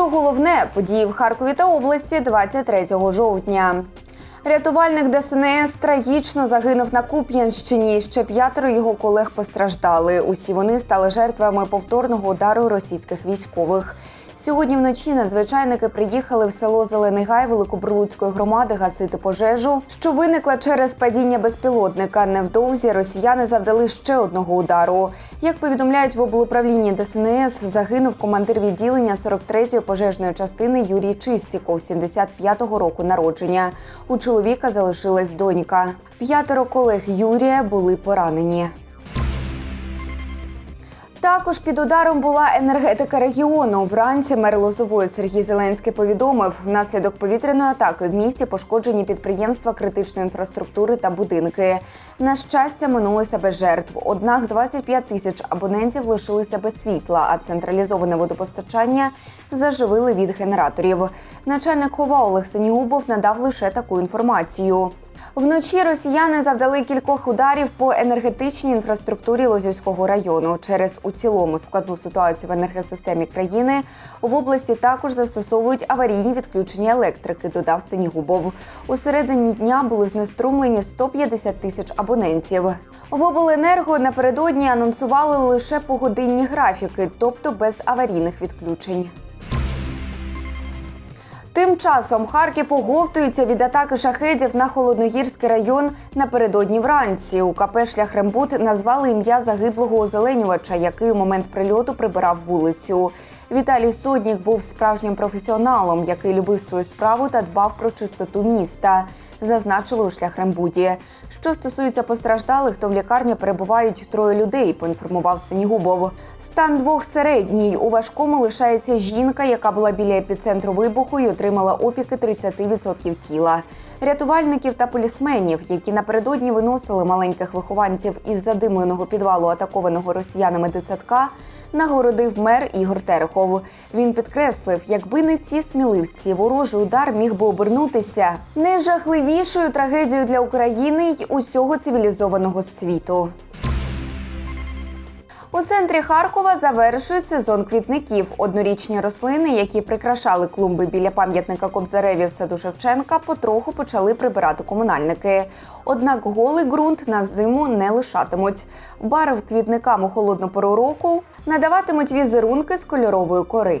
Про головне події в Харкові та області 23 жовтня. Рятувальник ДСНС трагічно загинув на Куп'янщині. Ще п'ятеро його колег постраждали. Усі вони стали жертвами повторного удару російських військових. Сьогодні вночі надзвичайники приїхали в село Зелений Гай Великобурлуцької громади гасити пожежу, що виникла через падіння безпілотника. Невдовзі росіяни завдали ще одного удару. Як повідомляють в облуправлінні ДСНС, загинув командир відділення 43-ї пожежної частини Юрій Чистіков, 75-го року народження. У чоловіка залишилась донька. П'ятеро колег Юрія були поранені. Також під ударом була енергетика регіону. Вранці мер Лозової Сергій Зеленський повідомив, внаслідок повітряної атаки в місті пошкоджені підприємства критичної інфраструктури та будинки. На щастя, минулося без жертв. Однак 25 тисяч абонентів лишилися без світла, а централізоване водопостачання заживили від генераторів. Начальник ХОВА Олег Сенігубов надав лише таку інформацію. Вночі росіяни завдали кількох ударів по енергетичній інфраструктурі Лозівського району. Через у цілому складну ситуацію в енергосистемі країни в області також застосовують аварійні відключення електрики. Додав Сенігубов. У середині дня були знеструмлені 150 тисяч абонентів. В обленерго напередодні анонсували лише погодинні графіки, тобто без аварійних відключень. Тим часом Харків оговтується від атаки шахедів на холодногірський район напередодні вранці. У КП «Шляхрембут» назвали ім'я загиблого озеленювача, який у момент прильоту прибирав вулицю. Віталій Соднік був справжнім професіоналом, який любив свою справу та дбав про чистоту міста. Зазначили у шлях Рембуді. Що стосується постраждалих, то в лікарні перебувають троє людей. Поінформував Сенігубов. Стан двох середній. У важкому лишається жінка, яка була біля епіцентру вибуху і отримала опіки 30% тіла. Рятувальників та полісменів, які напередодні виносили маленьких вихованців із задимленого підвалу атакованого росіянами дитсадка, нагородив мер Ігор Терехов. Він підкреслив, якби не ці сміливці, ворожий удар міг би обернутися найжахливішою трагедією для України й усього цивілізованого світу. У центрі Харкова завершують сезон квітників. Однорічні рослини, які прикрашали клумби біля пам'ятника Кобзареві в саду Шевченка, потроху почали прибирати комунальники. Однак голий ґрунт на зиму не лишатимуть. Барв квітникам у холодну пору року надаватимуть візерунки з кольорової кори.